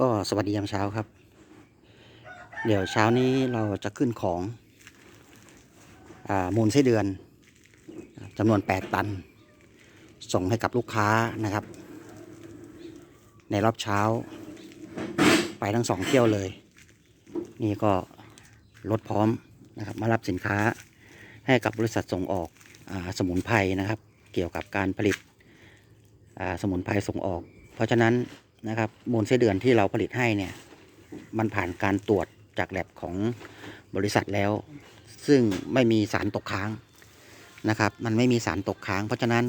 ก็สวัสดียามเช้าครับ เดี๋ยวเช้านี้เราจะขึ้นของอมูลไส้เดือนจำนวน 8 ตัน ส่งให้กับลูกค้านะครับ ในรอบเช้า ไปทั้งสองเที่ยวเลย นี่ก็รถพร้อมนะครับ มารับสินค้าให้กับบริษัทส่งออกอสมุนไพรนะครับ เกี่ยวกับการผลิตสมุนไพรส่งออก เพราะฉะนั้น นะครับมูลไส้เดือนที่เราผลิตให้เนี่ย มันผ่านการตรวจจากแลบของบริษัทแล้ว ซึ่งไม่มีสารตกค้างนะครับ มันไม่มีสารตกค้าง เพราะฉะนั้น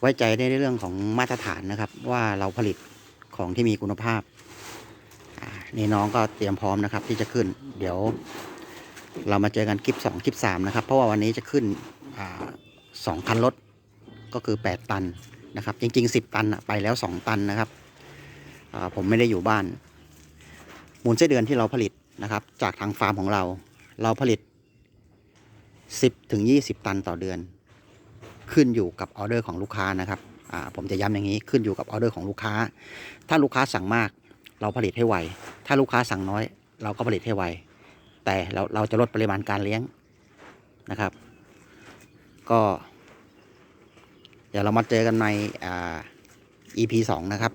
ไว้ใจได้ในเรื่องของมาตรฐานนะครับ ว่าเราผลิตของที่มีคุณภาพอ่านี่น้องก็เตรียมพร้อมนะครับ ที่จะขึ้น เดี๋ยว เรามาเจอกันคลิปสองคลิปสามนะครับ เพราะว่าวันนี้จะขึ้นสองคันรถก็คือแปดตัน นะครับ จริงๆสิบตันไปแล้วสองตันนะครับผมไม่ได้อยู่บ้าน มูลไส้เดือนที่เราผลิตนะครับ จากทางฟาร์มของเรา เราผลิตสิบถึงยี่สิบตันต่อเดือน ขึ้นอยู่กับออเดอร์ของลูกค้านะครับผมจะย้ำอย่างนี้ขึ้นอยู่กับออเดอร์ของลูกค้า ถ้าลูกค้าสั่งมาก เราผลิตให้ไว ถ้าลูกค้าสั่งน้อย เราก็ผลิตให้ไว แต่เราเราจะลดปริมาณการเลี้ยงนะครับ ก็ เดี๋ยวเรามาเจอกันในอ่า EP สองนะครับ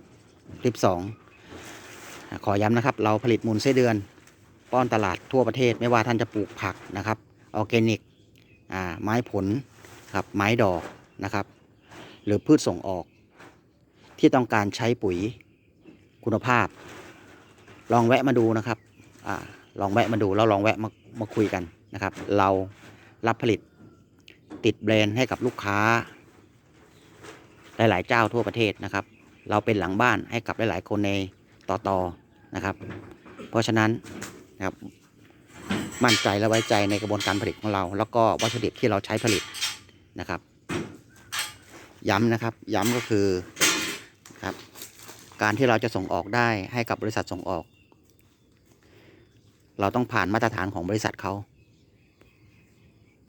คลิปสองขอย้ำนะครับ เราผลิตมูลไส้เดือน ป้อนตลาดทั่วประเทศไม่ว่าท่านจะปลูกผักนะครับออร์แกนิกอ่าไม้ผลครับไม้ดอกนะครับ หรือพืชส่งออก ที่ต้องการใช้ปุ๋ยคุณภาพ ลองแวะมาดูนะครับอ่าลองแวะมาดูแล้วลองแวะมามาคุยกันนะครับ เรารับผลิตติดแบรนด์ให้กับลูกค้า หลาย ๆ เจ้าทั่วประเทศนะครับ เราเป็นหลังบ้านให้กับหลาย ๆ คนในต่อตอนะครับ เพราะฉะนั้นนะครับมั่นใจและไว้ใจในกระบวนการผลิตของเรา แล้วก็วัตถุดิบที่เราใช้ผลิตนะครับ ย้ำนะครับย้ำก็คือครับการที่เราจะส่งออกได้ให้กับบริษัทส่งออก เราต้องผ่านมาตรฐานของบริษัทเขา